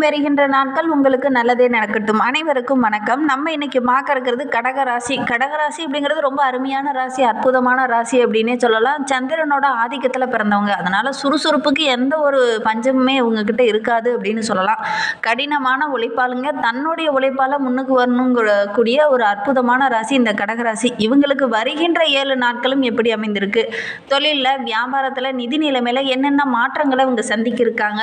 வருகின்ற நாட்கள் உங்களுக்கு நல்லதே நடக்கட்டும். அனைவருக்கும் வணக்கம். நம்ம இன்னைக்கு பார்க்க இருக்கிறது கடகராசி. கடகராசி அப்படிங்கிறது ரொம்ப அருமையான ராசி அற்புதமான ராசி அப்படின்னே சொல்லலாம். சந்திரனோட ஆதிக்கத்தில் பிறந்தவங்க. அதனால சுறுசுறுப்புக்கு எந்த ஒரு பஞ்சமுமே இவங்கக்கிட்ட இருக்காது அப்படின்னு சொல்லலாம். கடினமான உழைப்பாளுங்க. தன்னுடைய உழைப்பால முன்னுக்கு வரணுங்கிற கூடிய ஒரு அற்புதமான ராசி இந்த கடகராசி. இவங்களுக்கு வருகின்ற ஏழு நாட்களும் எப்படி அமைந்திருக்கு? தொழிலில் வியாபாரத்தில் நிதி நிலைமையில் என்னென்ன மாற்றங்களை இவங்க சந்திக்கிருக்காங்க?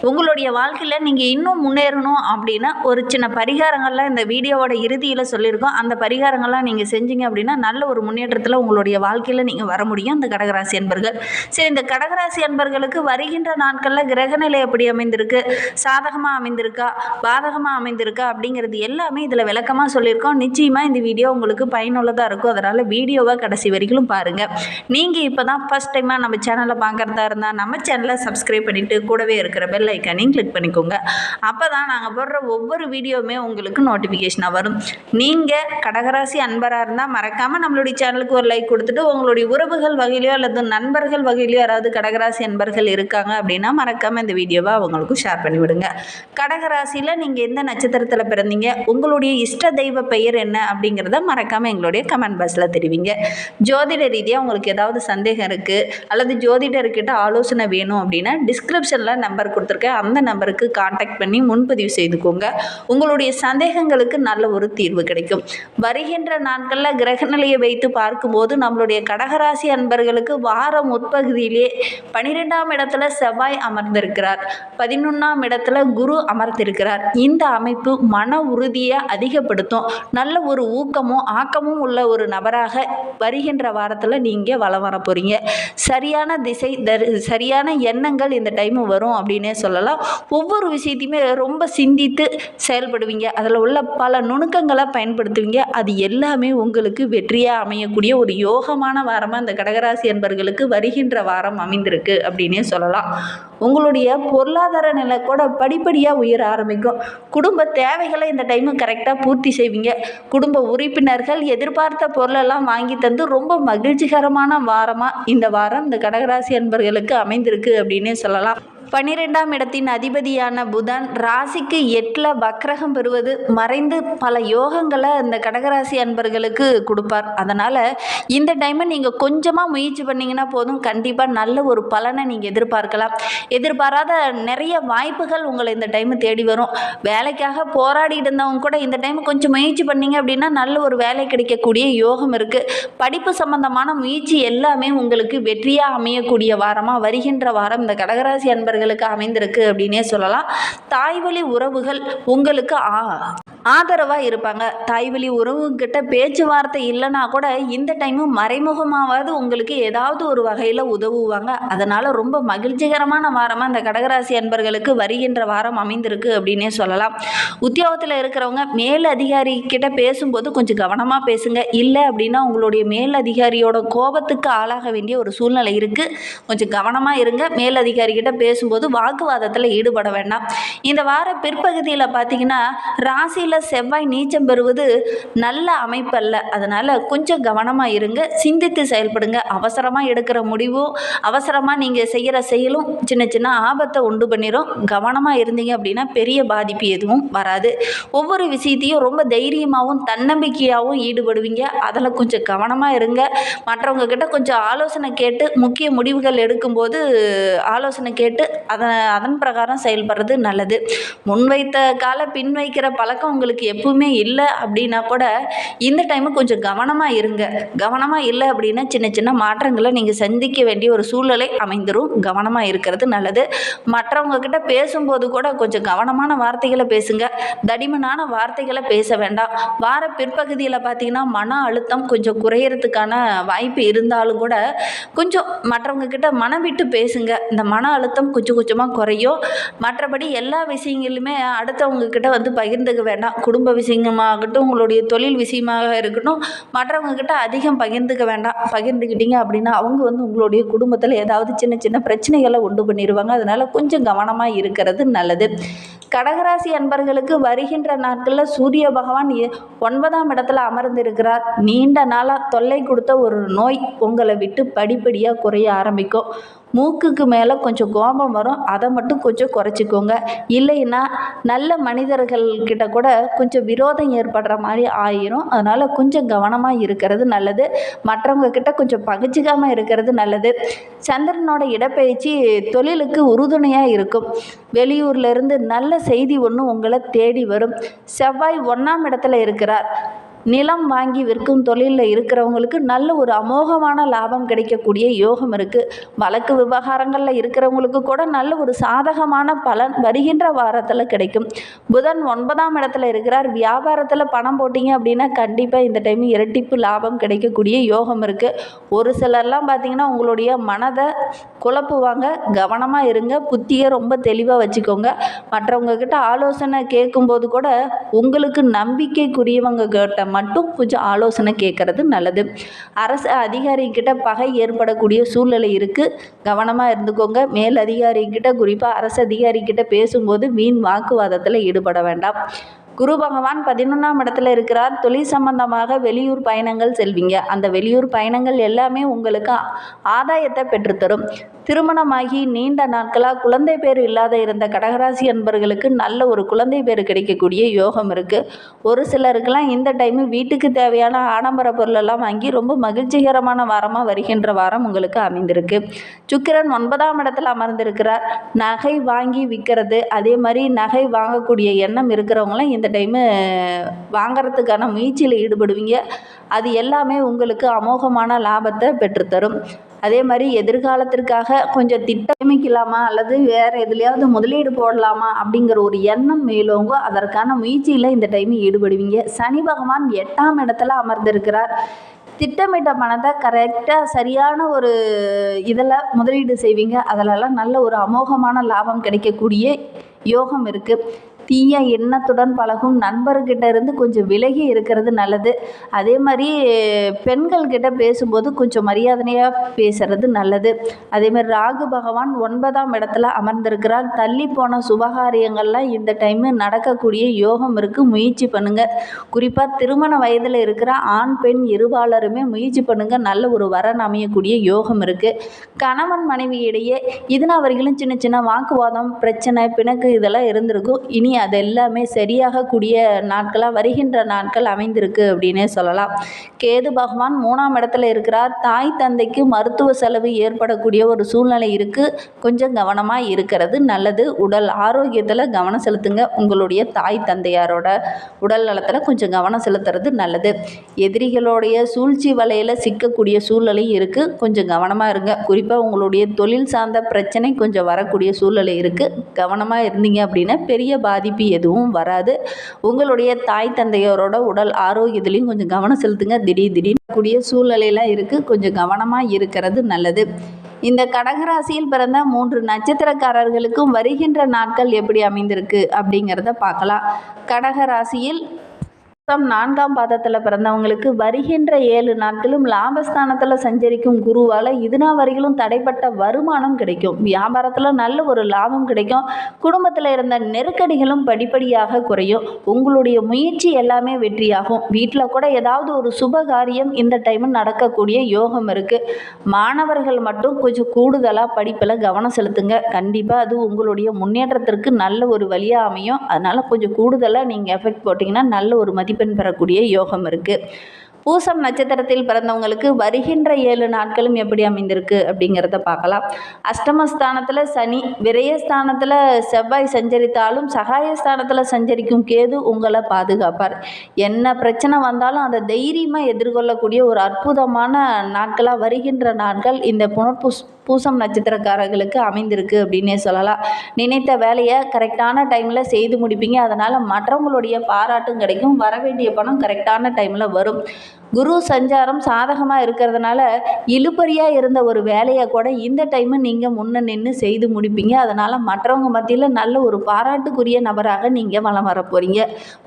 உங்களுடைய வாழ்க்கையில் நீங்கள் இன்னும் முன்னேறணும் அப்படின்னா ஒரு சின்ன பரிகாரங்கள்லாம் இந்த வீடியோவோட இறுதியில் சொல்லியிருக்கோம். அந்த பரிகாரங்கள்லாம் நீங்கள் செஞ்சீங்க அப்படின்னா நல்ல ஒரு முன்னேற்றத்தில் உங்களுடைய வாழ்க்கையில் நீங்கள் வர முடியும் இந்த கடகராசி அன்பர்கள். சரி இந்த கடகராசி அன்பர்களுக்கு வருகின்ற நாட்களில் கிரகநிலை எப்படி அமைந்திருக்கு? சாதகமாக அமைந்திருக்கா? பாதகமாக அமைந்திருக்கா? அப்படிங்கிறது எல்லாமே இதில் விளக்கமாக சொல்லியிருக்கோம். நிச்சயமாக இந்த வீடியோ உங்களுக்கு பயனுள்ளதாக இருக்கும். அதனால் வீடியோவை கடைசி வரைக்கும் பாருங்கள் நீங்கள் இப்போ தான் ஃபஸ்ட் டைமாக நம்ம சேனலை பார்க்குறதா இருந்தால் நம்ம சேனலை சப்ஸ்கிரைப் பண்ணிவிட்டு கூடவே இருக்கிற பெல் ஐக்கானையும் கிளிக் பண்ணிக்கோங்க. அப்போ தான் நாங்கள் போடுற ஒவ்வொரு வீடியோவுமே உங்களுக்கு நோட்டிஃபிகேஷனாக வரும். நீங்கள் கடகராசி அன்பராக இருந்தால் மறக்காமல் நம்மளுடைய சேனலுக்கு ஒரு லைக் கொடுத்துட்டு உங்களுடைய உறவுகள் வகையிலையோ அல்லது நண்பர்கள் வகையிலையோ யாராவது கடகராசி அன்பர்கள் இருக்காங்க அப்படின்னா மறக்காமல் இந்த வீடியோவை அவங்களுக்கும் ஷேர் பண்ணி விடுங்க. கடகராசியில் நீங்கள் எந்த நட்சத்திரத்தில் பிறந்தீங்க? உங்களுடைய இஷ்ட தெய்வ பெயர் என்ன அப்படிங்கிறத மறக்காமல் எங்களுடைய கமெண்ட் பாக்ஸில் தெரிவிங்க. ஜோதிட ரீதியாக உங்களுக்கு ஏதாவது சந்தேகம் இருக்குது அல்லது ஜோதிடர்கிட்ட ஆலோசனை வேணும் அப்படின்னா டிஸ்கிரிப்ஷனில் நம்பர் கொடுத்துருக்கேன். அந்த நம்பருக்கு காண்டாக்ட் பண்ணி முன்பதிவு செய்துக்கோங்க. உங்களுடைய சந்தேகங்களுக்கு நல்ல ஒரு தீர்வு கிடைக்கும். வருகின்ற நாட்களில் கிரகநிலையை வைத்து பார்க்கும்போது நம்மளுடைய கடகராசி அன்பர்களுக்கு வாரம் உட்பகுதியிலே பனிரெண்டாம் இடத்துல செவ்வாய் அமர்ந்திருக்கிறார். பதினொன்றாம் இடத்துல குரு அமர்ந்திருக்கிறார். இந்த அமைப்பு மன உறுதியை அதிகப்படுத்தும். நல்ல ஒரு ஊக்கமும் ஆக்கமும் உள்ள ஒரு நபராக வருகின்ற வாரத்தில் நீங்கள் வளம் வர போகிறீங்க சரியான திசை தரு சரியான எண்ணங்கள் இந்த டைம் வரும் அப்படின்னே சொல்லலாம். ஒவ்வொரு விஷயத்தையும் ரொம்ப சிந்தித்து செயல்படுவீங்க. அதில் உள்ள பல நுணுக்கங்களை பயன்படுத்துவீங்க. அது எல்லாமே உங்களுக்கு வெற்றியாக அமையக்கூடிய ஒரு யோகமான வாரமாக இந்த கடகராசி என்பர்களுக்கு வருகின்ற வாரம் அமைந்திருக்கு அப்படின்னே சொல்லலாம். உங்களுடைய பொருளாதார நிலை கூட படிப்படியாக உயர ஆரம்பிக்கும். குடும்ப தேவைகளை இந்த டைமு கரெக்டாக பூர்த்தி செய்வீங்க. குடும்ப உறுப்பினர்கள் எதிர்பார்த்த பொருளெல்லாம் வாங்கி தந்து ரொம்ப மகிழ்ச்சிகரமான வாரமாக இந்த வாரம் இந்த கடகராசி அன்பர்களுக்கு அமைந்திருக்கு அப்படின்னே சொல்லலாம். பன்னிரெண்டாம் இடத்தின் அதிபதியான புதன் ராசிக்கு எட்டில் வக்ரகம் பெறுவது மறைந்து பல யோகங்களை இந்த கடகராசி அன்பர்களுக்கு கொடுப்பார். அதனால் இந்த டைமை நீங்கள் கொஞ்சமாக முயற்சி பண்ணிங்கன்னா போதும். கண்டிப்பாக நல்ல ஒரு பலனை நீங்கள் எதிர்பார்க்கலாம். எதிர்பாராத நிறைய வாய்ப்புகள் உங்களை இந்த டைமு தேடி வரும். வேலைக்காக போராடிட்டு இருந்தவங்க கூட இந்த டைம் கொஞ்சம் முயற்சி பண்ணீங்க அப்படின்னா நல்ல ஒரு வேலை கிடைக்கக்கூடிய யோகம் இருக்குது படிப்பு சம்பந்தமான முயற்சி எல்லாமே உங்களுக்கு வெற்றியாக அமையக்கூடிய வாரமாக வருகின்ற வாரம் இந்த கடகராசி அன்பர்கள் அன்பர்களுக்கு அமைந்திருக்கு அப்படின்னே சொல்லலாம். தாய்வழி உறவுகள் உங்களுக்கு ஆ ஆதரவாக இருப்பாங்க. தாய்வழி உறவுகிட்ட பேச்சுவார்த்தை இல்லைனா கூட இந்த டைமும் மறைமுகமாவது உங்களுக்கு ஏதாவது ஒரு வகையில் உதவுவாங்க. அதனால் ரொம்ப மகிழ்ச்சிகரமான வாரமாக இந்த கடகராசி அன்பர்களுக்கு வருகின்ற வாரம் அமைந்திருக்கு அப்படின்னே சொல்லலாம். உத்தியோகத்தில் இருக்கிறவங்க மேல் அதிகாரி கிட்ட பேசும்போது கொஞ்சம் கவனமாக பேசுங்க. இல்லை அப்படின்னா உங்களுடைய மேல் அதிகாரியோட கோபத்துக்கு ஆளாக வேண்டிய ஒரு சூழ்நிலை இருக்குது கொஞ்சம் கவனமாக இருங்க. மேல் பேசும் பேசும்போது வாக்குவாதத்தில் ஈடுபட வேண்டாம். இந்த வார பிற்பகுதியில் பார்த்தீங்கன்னா ராசியில் செவ்வாய் நீச்சம் பெறுவது நல்ல அமைப்பல்ல. அதனால் கொஞ்சம் கவனமாக இருங்க சிந்தித்து செயல்படுங்க. அவசரமாக எடுக்கிற முடிவும் அவசரமாக நீங்கள் செய்கிற செயலும் சின்ன சின்ன ஆபத்தை உண்டு பண்ணிடும் கவனமாக இருந்தீங்க அப்படின்னா பெரிய பாதிப்பு எதுவும் வராது. ஒவ்வொரு விஷயத்தையும் ரொம்ப தைரியமாகவும் தன்னம்பிக்கையாகவும் ஈடுபடுவீங்க. அதில் கொஞ்சம் கவனமாக இருங்க. மற்றவங்க கிட்ட கொஞ்சம் ஆலோசனை கேட்டு முக்கிய முடிவுகள் எடுக்கும்போது ஆலோசனை கேட்டு அதன் அதன் பிரகாரம் செயல்படுறது நல்லது. முன்வைத்த கால பின் வைக்கிற பழக்கம் உங்களுக்கு எப்பவுமே இல்லை அப்படின்னா கூட இந்த டைமு கொஞ்சம் கவனமாக இருங்க. கவனமாக இல்லை அப்படின்னா சின்ன சின்ன மாற்றங்களை நீங்கள் சந்திக்க வேண்டிய ஒரு சூழ்நிலை அமைந்துடும் கவனமாக இருக்கிறது நல்லது. மற்றவங்க கிட்ட பேசும்போது கூட கொஞ்சம் கவனமான வார்த்தைகளை பேசுங்க. தடிமனான வார்த்தைகளை பேச வேண்டாம். வார பிற்பகுதியில் பார்த்தீங்கன்னா மன அழுத்தம் கொஞ்சம் குறையறதுக்கான வாய்ப்பு இருந்தாலும் கூட கொஞ்சம் மற்றவங்க கிட்ட மனம் விட்டு பேசுங்க. இந்த மன அழுத்தம் கொஞ்சம் கொஞ்சமாக குறையும். மற்றபடி எல்லா விஷயங்களுமே அடுத்தவங்கக்கிட்ட வந்து பகிர்ந்துக்க வேண்டாம். குடும்ப விஷயமாகட்டும் உங்களுடைய தொழில் விஷயமாக இருக்கட்டும் மற்றவங்கக்கிட்ட அதிகம் பகிர்ந்துக்க வேண்டாம். பகிர்ந்துக்கிட்டீங்க அப்படின்னா அவங்க வந்து உங்களுடைய குடும்பத்தில் ஏதாவது சின்ன சின்ன பிரச்சனைகளை உண்டு பண்ணிடுவாங்க அதனால் கொஞ்சம் கவனமாக இருக்கிறது நல்லது. கடகராசி அன்பர்களுக்கு வருகின்ற நாட்களில் சூரிய பகவான் ஒன்பதாம் இடத்துல அமர்ந்திருக்கிறார். நீண்ட நாளாக தொல்லை கொடுத்த ஒரு நோய் உங்களை விட்டு படிப்படியாக குறைய ஆரம்பிக்கும். மூக்குக்கு மேலே கொஞ்சம் கோபம் வரும். அதை மட்டும் கொஞ்சம் குறைச்சிக்கோங்க. இல்லைன்னா நல்ல மனிதர்கள் கிட்ட கூட கொஞ்சம் விரோதம் ஏற்படுற மாதிரி ஆயிரும். அதனால் கொஞ்சம் கவனமாக இருக்கிறது நல்லது. மற்றவங்க கிட்ட கொஞ்சம் பகிச்சிக்காமல் இருக்கிறது நல்லது. சந்திரனோட இடப்பெயர்ச்சி தொழிலுக்கு உறுதுணையாக இருக்கும். வெளியூர்லேருந்து நல்ல செய்தி ஒன்று உங்களை தேடி வரும். செவ்வாய் ஒன்றாம் இடத்துல இருக்கிறார். நிலம் வாங்கி விற்கும் தொழிலில் இருக்கிறவங்களுக்கு நல்ல ஒரு அமோகமான லாபம் கிடைக்கக்கூடிய யோகம் இருக்குது வழக்கு விவகாரங்களில் இருக்கிறவங்களுக்கு கூட நல்ல ஒரு சாதகமான பலன் வருகின்ற வாரத்தில் கிடைக்கும். புதன் ஒன்பதாம் இடத்துல இருக்கிறார். வியாபாரத்தில் பணம் போட்டிங்க அப்படின்னா கண்டிப்பாக இந்த டைம் இரட்டிப்பு லாபம் கிடைக்கக்கூடிய யோகம் இருக்குது ஒரு சிலர்லாம் பார்த்தீங்கன்னா உங்களுடைய மனதை குழப்புவாங்க. கவனமாக இருங்க. புத்தியை ரொம்ப தெளிவாக வச்சுக்கோங்க. மற்றவங்க கிட்ட ஆலோசனை கேட்கும்போது கூட உங்களுக்கு நம்பிக்கைக்குரியவங்க கேட்ட மட்டும் கொஞ்சம் ஆலோசனை கேட்குறது நல்லது. அரசு அதிகாரிகிட்ட பகை ஏற்படக்கூடிய சூழ்நிலை இருக்குது கவனமாக இருந்துக்கோங்க. மேல் அதிகாரிகிட்ட குறிப்பாக அரசு அதிகாரிகிட்ட பேசும்போது வீண் வாக்குவாதத்தில் ஈடுபட வேண்டாம். குரு பகவான் பதினொன்றாம் இடத்துல இருக்கிறார். தொழில் சம்பந்தமாக வெளியூர் பயணங்கள் செல்வீங்க. அந்த வெளியூர் பயணங்கள் எல்லாமே உங்களுக்கு ஆதாயத்தை பெற்றுத்தரும். திருமணமாகி நீண்ட நாட்களாக குழந்தை பேர் இல்லாத இருந்த கடகராசி அன்பர்களுக்கு நல்ல ஒரு குழந்தை பேர் கிடைக்கக்கூடிய யோகம் இருக்குது ஒரு சிலருக்கெல்லாம் இந்த டைமு வீட்டுக்கு தேவையான ஆடம்பர பொருளெல்லாம் வாங்கி ரொம்ப மகிழ்ச்சிகரமான வாரமாக வருகின்ற வாரம் உங்களுக்கு அமைந்திருக்கு. சுக்கிரன் ஒன்பதாம் இடத்துல அமர்ந்திருக்கிறார். நகை வாங்கி விற்கிறது. அதே மாதிரி நகை வாங்கக்கூடிய எண்ணம் இருக்கிறவங்களாம் இந்த டைமு வாங்கிறதுக்கான முயற்சியில் ஈடுபடுவீங்க. அது எல்லாமே உங்களுக்கு அமோகமான லாபத்தை பெற்றுத்தரும். அதே மாதிரி எதிர்காலத்திற்காக கொஞ்சம் திட்டமிக்கலாமா அல்லது வேறு எதுலையாவது முதலீடு போடலாமா? அப்படிங்கிற ஒரு எண்ணம் மேலோங்க அதற்கான முயற்சியில் இந்த டைம் ஈடுபடுவீங்க. சனி பகவான் எட்டாம் இடத்துல அமர்ந்திருக்கிறார். திட்டமிட்ட பணத்தை கரெக்டாக சரியான ஒரு இதில் முதலீடு செய்வீங்க. அதிலெல்லாம் நல்ல ஒரு அமோகமான லாபம் கிடைக்கக்கூடிய யோகம் இருக்குது தீய எண்ணத்துடன் பழகும் நண்பர்கிட்ட இருந்து கொஞ்சம் விலகி இருக்கிறது நல்லது. அதே மாதிரி பெண்கள்கிட்ட பேசும்போது கொஞ்சம் மரியாதையாக பேசுறது நல்லது. அதே மாதிரி ராகு பகவான் ஒன்பதாம் இடத்துல அமர்ந்திருக்கிறார். தள்ளி போன சுபகாரியங்கள்லாம் இந்த டைமு நடக்கக்கூடிய யோகம் இருக்குது முயற்சி பண்ணுங்கள் குறிப்பாக திருமண வயதில் இருக்கிற ஆண் பெண் இருபாலருமே முயற்சி பண்ணுங்கள் நல்ல ஒரு வரன் அமையக்கூடிய யோகம் இருக்குது கணவன் மனைவி இடையே இதுனா வரைகளும் சின்ன சின்ன வாக்குவாதம் பிரச்சனை பிணக்கு இதெல்லாம் இருந்திருக்கும். இனி அது எல்லாமே சரியாகக்கூடிய நாட்களாக வருகின்ற நாட்கள் அமைந்திருக்கு அப்படின்னே சொல்லலாம். கேது பகவான் மூணாம் இடத்துல இருக்கிறார். தாய் தந்தைக்கு மருத்துவ செலவு ஏற்படக்கூடிய ஒரு சூழ்நிலை இருக்குது கொஞ்சம் கவனமாக இருக்கிறது நல்லது. உடல் ஆரோக்கியத்தில் கவனம் செலுத்துங்க. உங்களுடைய தாய் தந்தையாரோட உடல் நலத்தில் கொஞ்சம் கவனம் செலுத்துறது நல்லது. எதிரிகளுடைய சூழ்ச்சி வலையில் சிக்கக்கூடிய சூழ்நிலையும் இருக்குது கொஞ்சம் கவனமாக இருங்க. குறிப்பாக உங்களுடைய தொழில் சார்ந்த பிரச்சனை கொஞ்சம் வரக்கூடிய சூழ்நிலை இருக்குது கவனமாக இருந்தீங்க அப்படின்னா பெரிய பாதிப்பு பாதிப்பு எதுவும் வராது. உங்களுடைய தாய் தந்தையரோட உடல் ஆரோக்கியத்துலேயும் கொஞ்சம் கவனம் செலுத்துங்க. திடீர் திடீர் கூடிய சூழ்நிலையெல்லாம் இருக்குது கொஞ்சம் கவனமாக இருக்கிறது நல்லது. இந்த கடகராசியில் பிறந்த மூன்று நட்சத்திரக்காரர்களுக்கும் வருகின்ற நாட்கள் எப்படி அமைந்திருக்கு அப்படிங்கிறத பார்க்கலாம். கடகராசியில் மாதம் நான்காம் பாதத்தில் பிறந்தவங்களுக்கு வருகின்ற ஏழு நாட்களும் லாபஸ்தானத்தில் சஞ்சரிக்கும் குருவால் இதுனா வரையிலும் தடைப்பட்ட வருமானம் கிடைக்கும். வியாபாரத்தில் நல்ல ஒரு லாபம் கிடைக்கும். குடும்பத்தில் இருந்த நெருக்கடிகளும் படிப்படியாக குறையும். உங்களுடைய முயற்சி எல்லாமே வெற்றியாகும். வீட்டில் கூட ஏதாவது ஒரு சுப காரியம் இந்த டைம் நடக்கக்கூடிய யோகம் இருக்குது மாணவர்கள் மட்டும் கொஞ்சம் கூடுதலாக படிப்பில் கவனம் செலுத்துங்க. கண்டிப்பாக அது உங்களுடைய முன்னேற்றத்திற்கு நல்ல ஒரு வழியாக அமையும். அதனால் கொஞ்சம் கூடுதலாக நீங்கள் எஃபெக்ட் போட்டிங்கன்னா நல்ல ஒரு மதிப்பு மதிப்பெண் பெறக்கூடிய யோகம் இருக்குது பூசம் நட்சத்திரத்தில் பிறந்தவங்களுக்கு வருகின்ற ஏழு நாட்களும் எப்படி அமைந்திருக்கு அப்படிங்கிறத பார்க்கலாம். அஷ்டமஸ்தானத்தில் சனி விரயஸ்தானத்தில் செவ்வாய் சஞ்சரித்தாலும் சகாயஸ்தானத்தில் சஞ்சரிக்கும் கேது உங்களை பாதுகாப்பார். என்ன பிரச்சனை வந்தாலும் அதை தைரியமாக எதிர்கொள்ளக்கூடிய ஒரு அற்புதமான நாட்களாக வருகின்ற நாட்கள் இந்த புனர்பூஸ் பூசம் நட்சத்திரக்காரர்களுக்கு அமைந்திருக்கு அப்படின்னே சொல்லலாம். நினைத்த வேலையை கரெக்டான டைமில் செய்து முடிப்பீங்க. அதனால் மற்றவங்களுடைய பாராட்டும் கிடைக்கும். வர வேண்டிய பணம் கரெக்டான டைமில் வரும். குரு சஞ்சாரம் சாதகமாக இருக்கிறதுனால இழுப்பறியாக இருந்த ஒரு வேலையை கூட இந்த டைமு நீங்கள் முன்ன நின்று செய்து முடிப்பீங்க. அதனால் மற்றவங்க மத்தியில் நல்ல ஒரு பாராட்டுக்குரிய நபராக நீங்கள் வளம் வர போகிறீங்க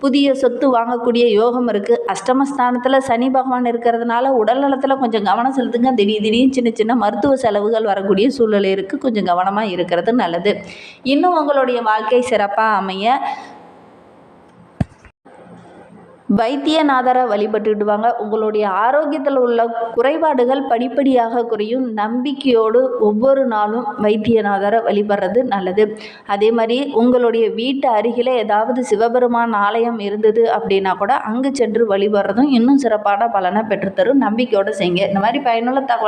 புதிய சொத்து வாங்கக்கூடிய யோகம் இருக்குது அஷ்டமஸ்தானத்தில் சனி பகவான் இருக்கிறதுனால உடல் நலத்தில் கொஞ்சம் கவனம் செலுத்துங்க. திடீர் திடீர்னு சின்ன சின்ன மருத்துவ செலவுகள் வரக்கூடிய சூழ்நிலை இருக்குது கொஞ்சம் கவனமாக இருக்கிறது நல்லது. இன்னும் உங்களுடைய வாழ்க்கை சிறப்பாக அமைய வைத்தியநாதரை வழிபட்டுடுவாங்க உங்களுடைய ஆரோக்கியத்தில் உள்ள குறைபாடுகள் படிப்படியாக குறையும். நம்பிக்கையோடு ஒவ்வொரு நாளும் வைத்தியநாதரை வழிபடுறது நல்லது. அதே மாதிரி உங்களுடைய வீட்டு அருகில் ஏதாவது சிவபெருமான் ஆலயம் இருந்தது அப்படின்னா கூட அங்கு சென்று வழிபடுறதும் இன்னும் சிறப்பான பலனை பெற்றுத்தரும். நம்பிக்கையோடு செய்யுங்க. இந்த மாதிரி பயனுள்ள தகவல்